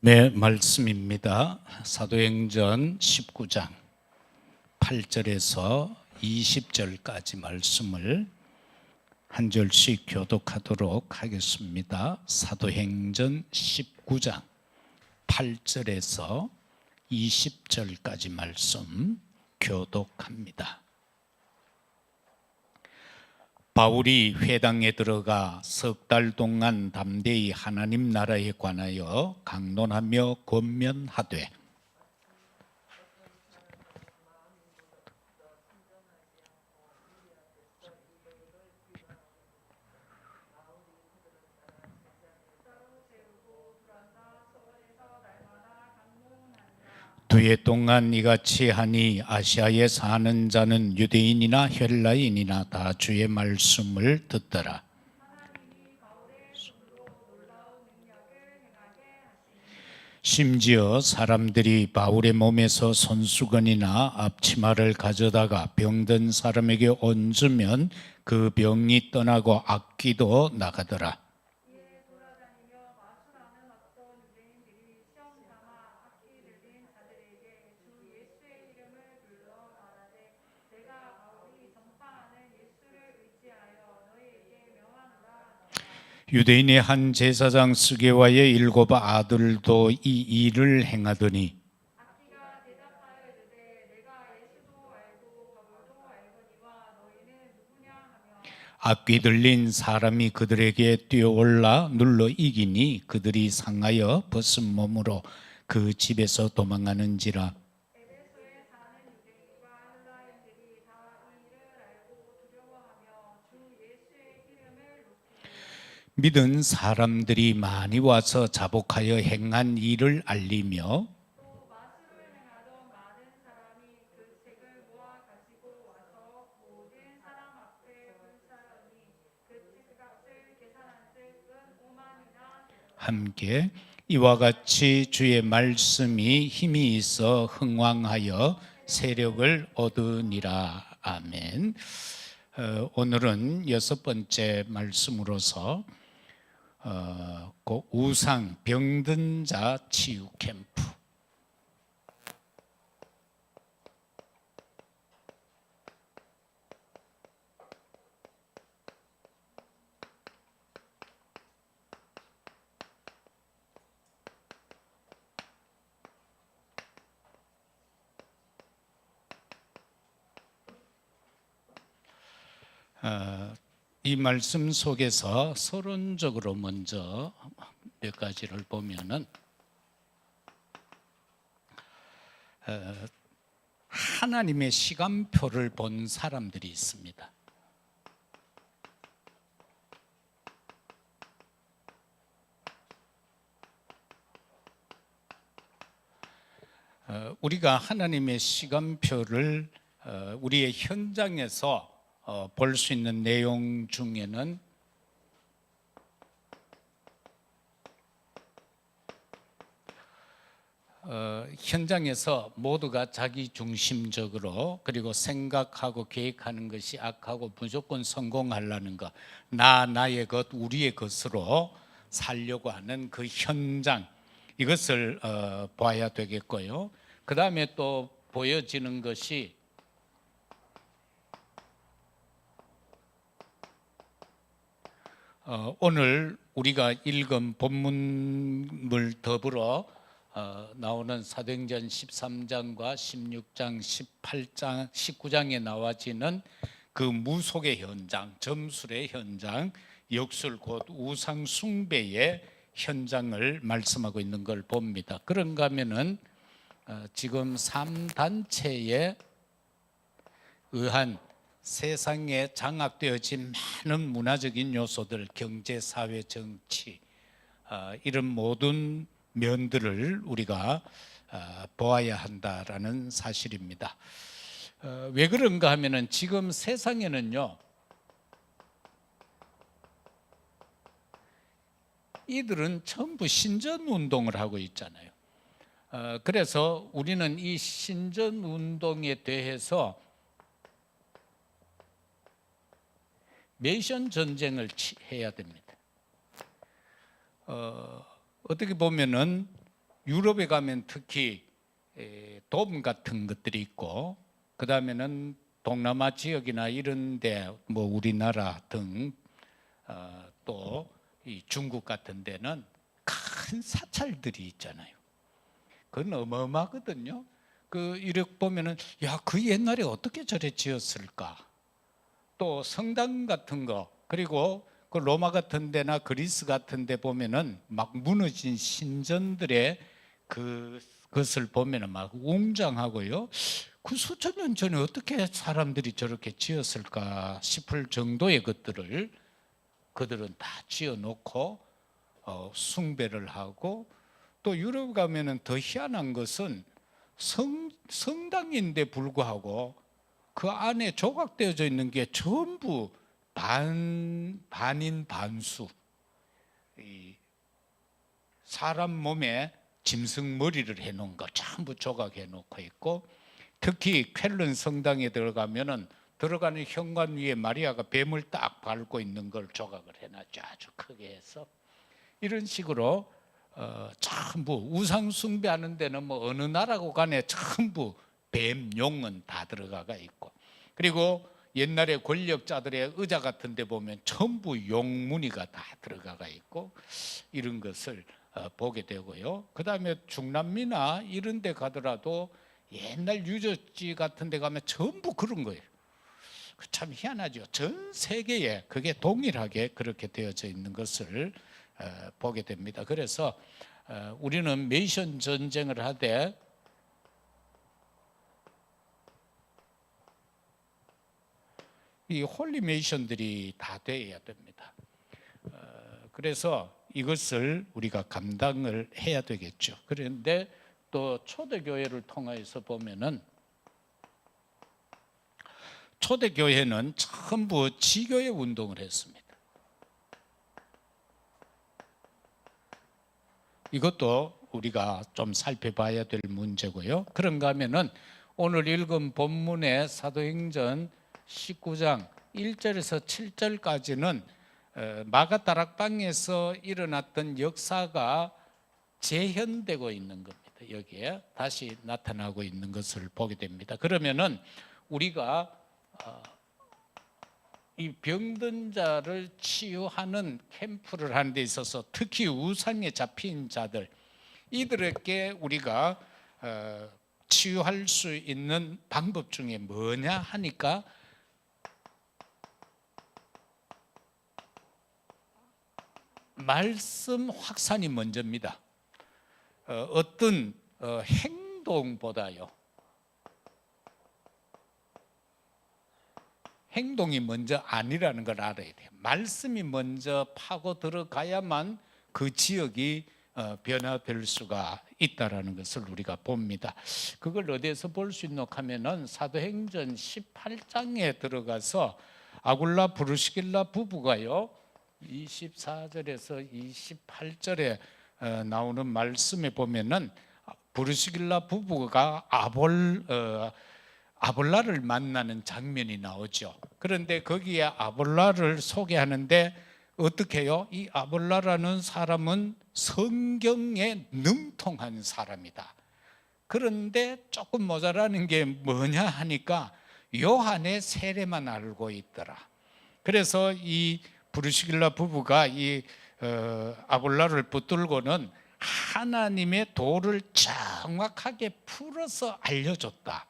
네, 말씀입니다. 사도행전 19장 8절에서 20절까지 말씀을 한 절씩 교독하도록 하겠습니다. 사도행전 19장 8절에서 20절까지 말씀 교독합니다. 바울이 회당에 들어가 석 달 동안 담대히 하나님 나라에 관하여 강론하며 권면하되 두 해 동안 이같이 하니 아시아에 사는 자는 유대인이나 헬라인이나 다 주의 말씀을 듣더라. 심지어 사람들이 바울의 몸에서 손수건이나 앞치마를 가져다가 병든 사람에게 얹으면 그 병이 떠나고 악기도 나가더라. 유대인의 한 제사장 스게와의 일곱 아들도 이 일을 행하더니 악귀 들린 사람이 그들에게 뛰어올라 눌러 이기니 그들이 상하여 벗은 몸으로 그 집에서 도망하는지라 믿은 사람들이 많이 와서 자복하여 행한 일을 알리며 함께 이와 같이 주의 말씀이 힘이 있어 흥왕하여 세력을 얻으니라 아멘. 어, 오늘은 여섯 번째 말씀으로서 어, 그 우상 병든 자 치유 캠프. 어, 이 말씀 속에서 서론적으로 먼저 몇 가지를 보면은 어, 하나님의 시간표를 본 사람들이 있습니다. 어, 우리가 하나님의 시간표를 어, 우리의 현장에서 어, 볼 수 있는 내용 중에는 어, 현장에서 모두가 자기 중심적으로 그리고 생각하고 계획하는 것이 악하고 무조건 성공하려는 것, 나 나의 것, 우리의 것으로 살려고 하는 그 현장 이것을 어, 봐야 되겠고요. 그 다음에 또 보여지는 것이 어, 오늘 우리가 읽은 본문을 더불어 어, 나오는 사도행전 13장과 16장, 18장, 19장에 나와지는 그 무속의 현장, 점술의 현장, 역술 곧 우상 숭배의 현장을 말씀하고 있는 걸 봅니다. 그런가 하면은 어, 지금 3단체에 의한 세상에 장악되어진 많은 문화적인 요소들, 경제, 사회, 정치 어, 이런 모든 면들을 우리가 어, 보아야 한다라는 사실입니다. 어, 왜 그런가 하면은 지금 세상에는요. 이들은 전부 신전 운동을 하고 있잖아요. 어, 그래서 우리는 이 신전 운동에 대해서 메이션 전쟁을 치- 해야 됩니다. 어, 어떻게 보면은 유럽에 가면 특히 에, 돔 같은 것들이 있고 그 다음에는 동남아 지역이나 이런데 뭐 우리나라 등 어, 또이 중국 같은 데는 큰 사찰들이 있잖아요. 그건 어마어마하거든요. 그 이렇게 보면은 야 그 옛날에 어떻게 저래 지었을까? 또 성당 같은 거 그리고 그 로마 같은 데나 그리스 같은 데 보면은 막 무너진 신전들의 그 것을 보면은 막 웅장하고요. 그 수천 년 전에 어떻게 사람들이 저렇게 지었을까 싶을 정도의 것들을 그들은 다 지어 놓고 어, 숭배를 하고 또 유럽 가면은 더 희한한 것은 성, 성당인데 불구하고 그 안에 조각되어져 있는 게 전부 반 반인 반수. 이 사람 몸에 짐승 머리를 해놓은 거 전부 조각해 놓고 있고 특히 쾰른 성당에 들어가면은 들어가는 현관 위에 마리아가 뱀을 딱 밟고 있는 걸 조각을 해놨죠. 아주 크게 해서. 이런 식으로 어, 전부 우상 숭배하는 데는 뭐 어느 나라고 간에 전부 뱀, 용은 다 들어가가 있고 그리고 옛날에 권력자들의 의자 같은 데 보면 전부 용무늬가 다 들어가가 있고 이런 것을 어, 보게 되고요. 그 다음에 중남미나 이런 데 가더라도 옛날 유적지 같은 데 가면 전부 그런 거예요. 그참 희한하죠. 전 세계에 그게 동일하게 그렇게 되어져 있는 것을 어, 보게 됩니다. 그래서 어, 우리는 메이션 전쟁을 하되 이 홀리메이션들이 다 돼야 됩니다. 어, 그래서 이것을 우리가 감당을 해야 되겠죠. 그런데 또 초대교회를 통해서 보면은 초대교회는 전부 지교회 운동을 했습니다. 이것도 우리가 좀 살펴봐야 될 문제고요. 그런가 하면은 오늘 읽은 본문의 사도행전 19장 1절에서 7절까지는 어, 마가 다락방에서 일어났던 역사가 재현되고 있는 겁니다. 여기에 다시 나타나고 있는 것을 보게 됩니다. 그러면은 우리가 어, 이 병든 자를 치유하는 캠프를 하는 데 있어서 특히 우상에 잡힌 자들 이들에게 우리가 어, 치유할 수 있는 방법 중에 뭐냐 하니까 말씀 확산이 먼저입니다. 어, 어떤 어, 행동보다요. 행동이 먼저 아니라는 걸 알아야 돼요. 말씀이 먼저 파고 들어가야만 그 지역이 어, 변화될 수가 있다라는 것을 우리가 봅니다. 그걸 어디에서 볼 수 있노 하면은 사도행전 18장에 들어가서 아굴라 부르시길라 부부가요. 24절에서 28절에 어, 나오는 말씀에 보면은 부르시길라 부부가 아볼 어, 아볼라를 만나는 장면이 나오죠. 그런데 거기에 아볼라를 소개하는데 어떻게 해요? 이 아볼라라는 사람은 성경에 능통한 사람이다. 그런데 조금 모자라는 게 뭐냐 하니까 요한의 세례만 알고 있더라. 그래서 이 부르시길라 부부가 이 어, 아볼라를 붙들고는 하나님의 도를 정확하게 풀어서 알려줬다.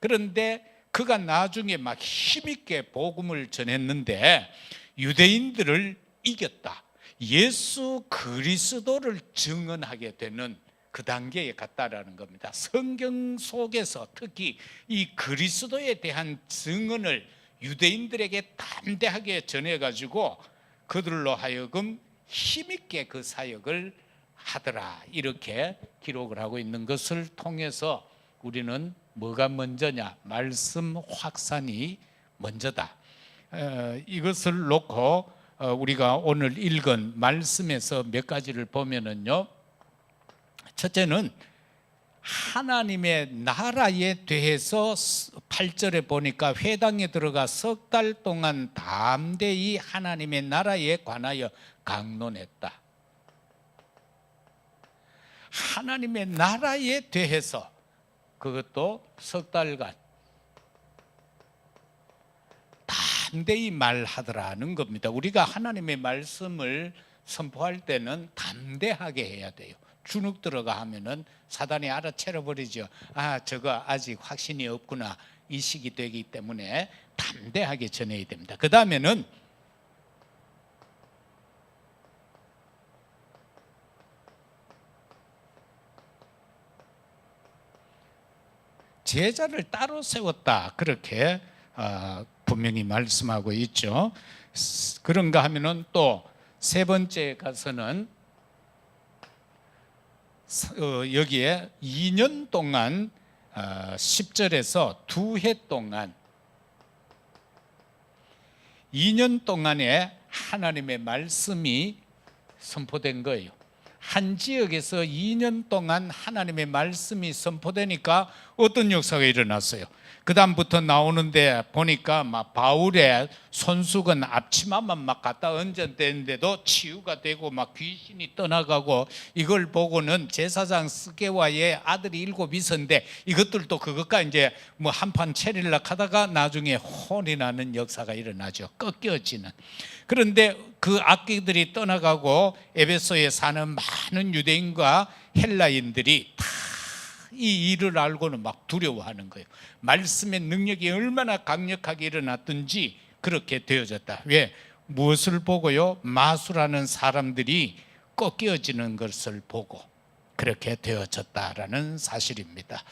그런데 그가 나중에 막 힘있게 복음을 전했는데 유대인들을 이겼다. 예수 그리스도를 증언하게 되는 그 단계에 갔다라는 겁니다. 성경 속에서 특히 이 그리스도에 대한 증언을 유대인들에게 담대하게 전해가지고 그들로 하여금 힘있게 그 사역을 하더라. 이렇게 기록을 하고 있는 것을 통해서 우리는 뭐가 먼저냐? 말씀 확산이 먼저다. 어, 이것을 놓고 어, 우리가 오늘 읽은 말씀에서 몇 가지를 보면은요. 첫째는 하나님의 나라에 대해서 8절에 보니까 회당에 들어가 석 달 동안 담대히 하나님의 나라에 관하여 강론했다. 하나님의 나라에 대해서 그것도 석 달간 담대히 말하더라는 겁니다. 우리가 하나님의 말씀을 선포할 때는 담대하게 해야 돼요. 주눅 들어가 하면은 사단이 알아채려 버리죠. 아, 저거 아직 확신이 없구나. 이 시기 되기 때문에 담대하게 전해야 됩니다. 그 다음에는 제자를 따로 세웠다. 그렇게 어, 분명히 말씀하고 있죠. 스- 그런가 하면은 또 세 번째 가서는 여기에 2년 동안 어, 10절에서 두 해 동안 2년 동안에 하나님의 말씀이 선포된 거예요. 한 지역에서 2년 동안 하나님의 말씀이 선포되니까 어떤 역사가 일어났어요. 그 다음부터 나오는데 보니까 막 바울의 손수건 앞치마만 막 갖다 얹어대는데도 치유가 되고 막 귀신이 떠나가고 이걸 보고는 제사장 스게와의 아들이 일곱 있었는데 이것들도 그것과 이제 뭐 한판 체릴락 하다가 나중에 혼이 나는 역사가 일어나죠. 꺾여지는. 그런데 그 악기들이 떠나가고 에베소에 사는 많은 유대인과 헬라인들이 다 이 일을 알고는 막 두려워하는 거예요. 말씀의 능력이 얼마나 강력하게 일어났든지 그렇게 되어졌다. 왜? 무엇을 보고요? 마술하는 사람들이 꺾여지는 것을 보고 그렇게 되어졌다라는 사실입니다.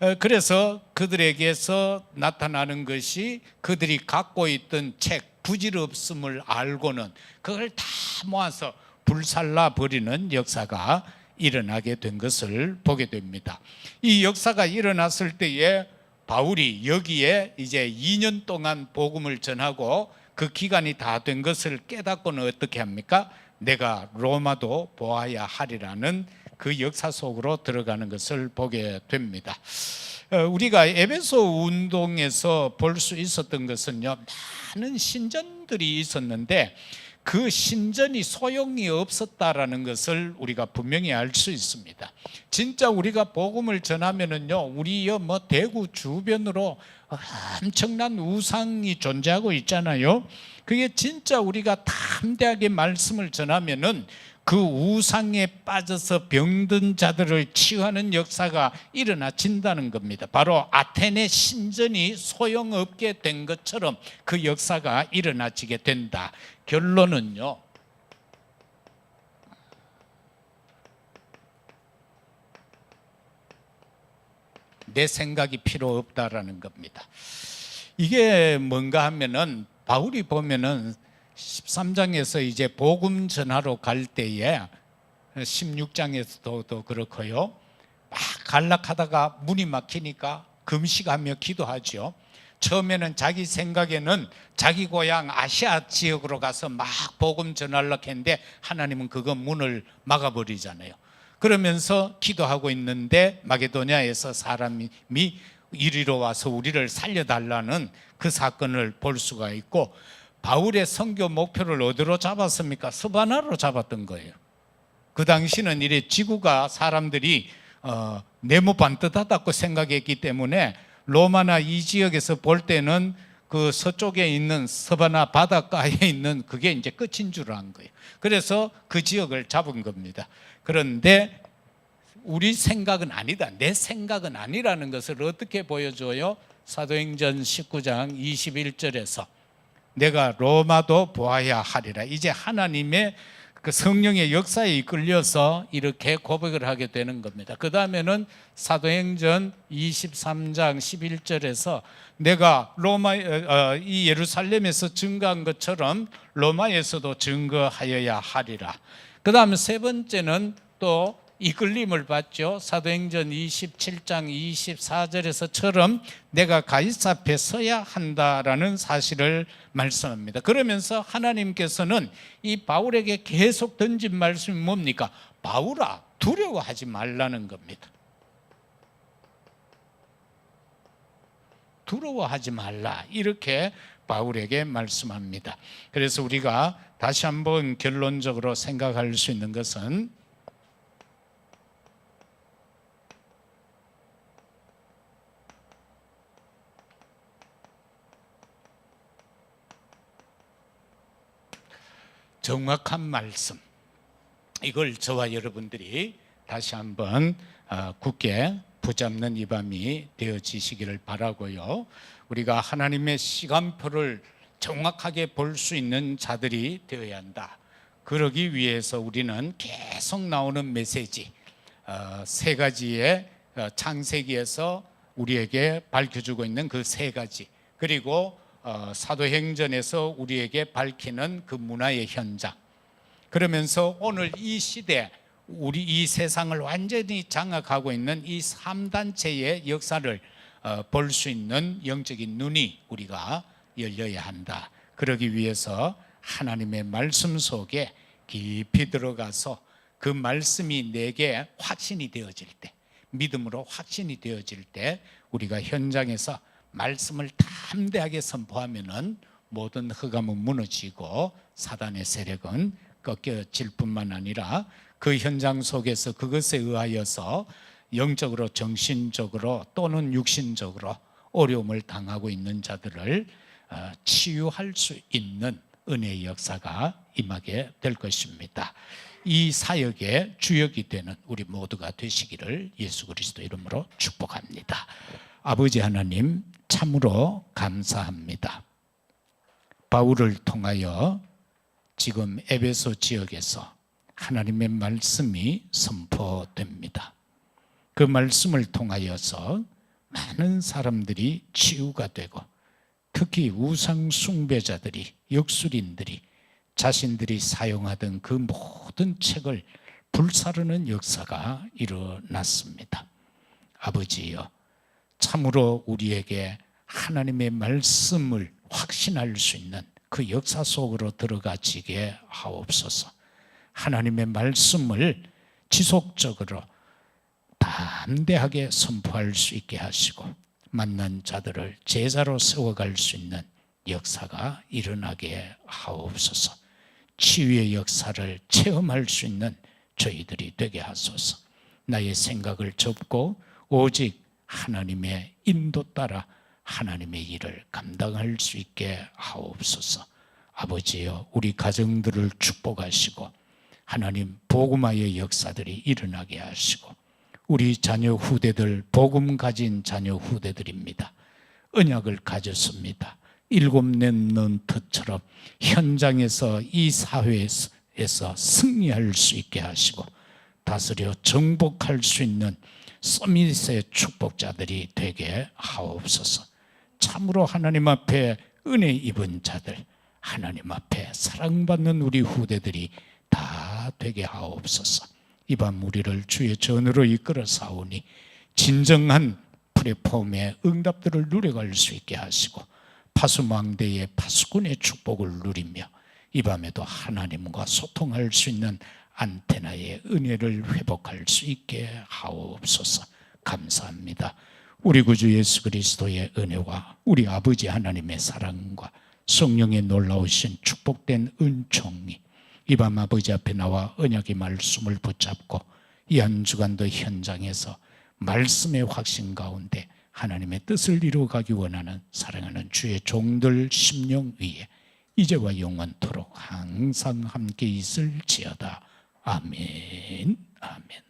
어, 그래서 그들에게서 나타나는 것이 그들이 갖고 있던 책 부질없음을 알고는 그걸 다 모아서 불살라 버리는 역사가 일어나게 된 것을 보게 됩니다. 이 역사가 일어났을 때에 바울이 여기에 이제 2년 동안 복음을 전하고 그 기간이 다 된 것을 깨닫고는 어떻게 합니까? 내가 로마도 보아야 하리라는 그 역사 속으로 들어가는 것을 보게 됩니다. 어, 우리가 에베소 운동에서 볼 수 있었던 것은요, 많은 신전들이 있었는데 그 신전이 소용이 없었다라는 것을 우리가 분명히 알 수 있습니다. 진짜 우리가 복음을 전하면은요, 우리요 뭐 대구 주변으로 엄청난 우상이 존재하고 있잖아요. 그게 진짜 우리가 담대하게 말씀을 전하면은 그 우상에 빠져서 병든 자들을 치유하는 역사가 일어나진다는 겁니다. 바로 아테네 신전이 소용없게 된 것처럼 그 역사가 일어나지게 된다. 결론은요. 내 생각이 필요 없다라는 겁니다. 이게 뭔가 하면은 바울이 보면은 13장에서 이제 복음 전하러 갈 때에 16장에서도 그렇고요. 막 갈락하다가 문이 막히니까 금식하며 기도하죠. 처음에는 자기 생각에는 자기 고향 아시아 지역으로 가서 막 복음 전하려고 했는데 하나님은 그거 문을 막아버리잖아요. 그러면서 기도하고 있는데 마게도냐에서 사람이 이리로 와서 우리를 살려달라는 그 사건을 볼 수가 있고 바울의 선교 목표를 어디로 잡았습니까? 스바나로 잡았던 거예요. 그 당시는 이래 지구가 사람들이 어, 네모 반듯하다고 생각했기 때문에 로마나 이 지역에서 볼 때는 그 서쪽에 있는 서바나 바닷가에 있는 그게 이제 끝인 줄 안 거예요. 그래서 그 지역을 잡은 겁니다. 그런데 우리 생각은 아니다. 내 생각은 아니라는 것을 어떻게 보여줘요? 사도행전 19장 21절에서 내가 로마도 보아야 하리라. 이제 하나님의 그 성령의 역사에 이끌려서 이렇게 고백을 하게 되는 겁니다. 그 다음에는 사도행전 23장 11절에서 내가 로마 어, 이 예루살렘에서 증거한 것처럼 로마에서도 증거하여야 하리라. 그 다음에 세 번째는 또 이끌림을 받죠. 사도행전 27장 24절에서처럼 내가 가이사 앞에 서야 한다라는 사실을 말씀합니다. 그러면서 하나님께서는 이 바울에게 계속 던진 말씀이 뭡니까? 바울아 두려워하지 말라는 겁니다. 두려워하지 말라 이렇게 바울에게 말씀합니다. 그래서 우리가 다시 한번 결론적으로 생각할 수 있는 것은 정확한 말씀 이걸 저와 여러분들이 다시 한번 어, 굳게 붙잡는 이 밤이 되어지시기를 바라고요. 우리가 하나님의 시간표를 정확하게 볼 수 있는 자들이 되어야 한다. 그러기 위해서 우리는 계속 나오는 메시지 어, 세 가지의 어, 창세기에서 우리에게 밝혀주고 있는 그 세 가지 그리고 어, 사도행전에서 우리에게 밝히는 그 문화의 현장 그러면서 오늘 이 시대 우리 이 세상을 완전히 장악하고 있는 이 3단체의 역사를 어, 볼수 있는 영적인 눈이 우리가 열려야 한다. 그러기 위해서 하나님의 말씀 속에 깊이 들어가서 그 말씀이 내게 확신이 되어질 때 믿음으로 확신이 되어질 때 우리가 현장에서 말씀을 담대하게 선포하면은 모든 흑암은 무너지고 사단의 세력은 꺾여질 뿐만 아니라 그 현장 속에서 그것에 의하여서 영적으로 정신적으로 또는 육신적으로 어려움을 당하고 있는 자들을 어, 치유할 수 있는 은혜의 역사가 임하게 될 것입니다. 이 사역의 주역이 되는 우리 모두가 되시기를 예수 그리스도 이름으로 축복합니다. 아버지 하나님 참으로 감사합니다. 바울을 통하여 지금 에베소 지역에서 하나님의 말씀이 선포됩니다. 그 말씀을 통하여서 많은 사람들이 치유가 되고 특히 우상 숭배자들이 역술인들이 자신들이 사용하던 그 모든 책을 불사르는 역사가 일어났습니다. 아버지여 참으로 우리에게 하나님의 말씀을 확신할 수 있는 그 역사 속으로 들어가지게 하옵소서. 하나님의 말씀을 지속적으로 담대하게 선포할 수 있게 하시고 만난 자들을 제자로 세워갈 수 있는 역사가 일어나게 하옵소서. 치유의 역사를 체험할 수 있는 저희들이 되게 하소서. 나의 생각을 접고 오직 하나님의 인도 따라 하나님의 일을 감당할 수 있게 하옵소서. 아버지여, 우리 가정들을 축복하시고 하나님 복음화의 역사들이 일어나게 하시고 우리 자녀 후대들 복음 가진 자녀 후대들입니다. 언약을 가졌습니다. 일곱 렘넌트처럼 현장에서 이 사회에서 승리할 수 있게 하시고 다스려 정복할 수 있는 서밋의 축복자들이 되게 하옵소서. 참으로 하나님 앞에 은혜 입은 자들, 하나님 앞에 사랑받는 우리 후대들이 다 되게 하옵소서. 이 밤 우리를 주의 전으로 이끌어 사오니 진정한 플랫폼의 응답들을 누려갈 수 있게 하시고 파수망대의 파수꾼의 축복을 누리며 이 밤에도 하나님과 소통할 수 있는 안테나의 은혜를 회복할 수 있게 하옵소서. 감사합니다. 우리 구주 예수 그리스도의 은혜와 우리 아버지 하나님의 사랑과 성령의 놀라우신 축복된 은총이 이 밤 아버지 앞에 나와 언약의 말씀을 붙잡고 이 한 주간도 현장에서 말씀의 확신 가운데 하나님의 뜻을 이루어가기 원하는 사랑하는 주의 종들 심령 위에 이제와 영원토록 항상 함께 있을지어다. 아멘. 아멘.